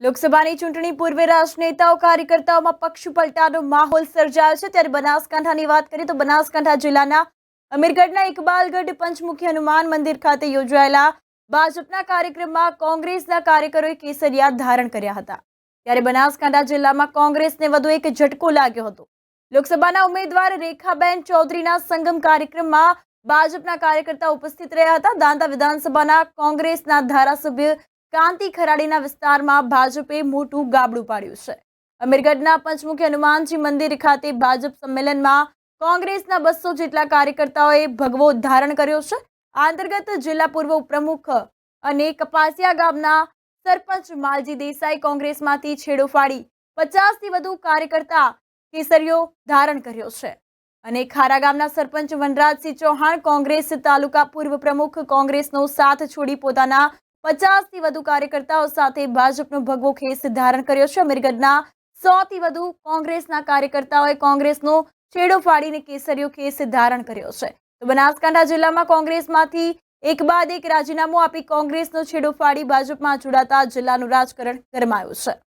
લોકસભાની ચૂંટણી પૂર્વે રાજનેતાઓ, કાર્યકર્તાઓમાં પક્ષ પલટાનો માહોલ સર્જાયો છે. ત્યારે બનાસકાંઠાની વાત કરીએ તો બનાસકાંઠા જિલ્લાના અમીરગઢના ઇકબાલગઢ પંચમુખી હનુમાન મંદિર ખાતે યોજાયેલા ભાજપના કાર્યક્રમમાં કોંગ્રેસના કાર્યકરોએ કેસરિયા ધારણ કર્યા હતા. ત્યારે બનાસકાંઠા જિલ્લામાં કોંગ્રેસને વધુ એક ઝટકો લાગ્યો હતો. લોકસભાના ઉમેદવાર રેખાબેન ચૌધરીના સંગમ કાર્યક્રમમાં ભાજપના કાર્યકર્તા ઉપસ્થિત રહ્યા હતા. દાંતા વિધાનસભાના કોંગ્રેસના ધારાસભ્ય કાંતિ ખરાડીના વિસ્તારમાં ભાજપે મોટું ગાબડું પાડ્યું છે. અમીરગઢના પંચમુખી હનુમાનજી મંદિર ખાતે ભાજપ સંમેલનમાં કોંગ્રેસના બસો જેટલા કાર્યકર્તાઓએ ભગવો ધારણ કર્યો છે. આ અંતર્ગત જિલ્લા પૂર્વ ઉપપ્રમુખ અને કપાસિયા ગામના સરપંચ માલજી દેસાઈ કોંગ્રેસમાંથી છેડો ફાડી પચાસથી વધુ કાર્યકર્તા કેસરીઓ ધારણ કર્યો છે. અને ખારા ગામના સરપંચ વનરાજસિંહ ચૌહાણ કોંગ્રેસ તાલુકા પૂર્વ પ્રમુખ કોંગ્રેસનો સાથ છોડી પોતાના પચાસથી વધુ કાર્યકર્તાઓ સાથે ભાજપનો ભગવો ખેસ ધારણ કર્યો છે. અમીરગઢના સોથી વધુ કોંગ્રેસના કાર્યકર્તાઓએ કોંગ્રેસનો છેડો ફાડીને કેસરીયો ખેસ ધારણ કર્યો છે. તો બનાસકાંઠા જિલ્લામાં કોંગ્રેસમાંથી એક બાદ એક રાજીનામું આપી કોંગ્રેસનો છેડો ફાડી ભાજપમાં જોડાતા જિલ્લાનું રાજકારણ ગરમાયું છે.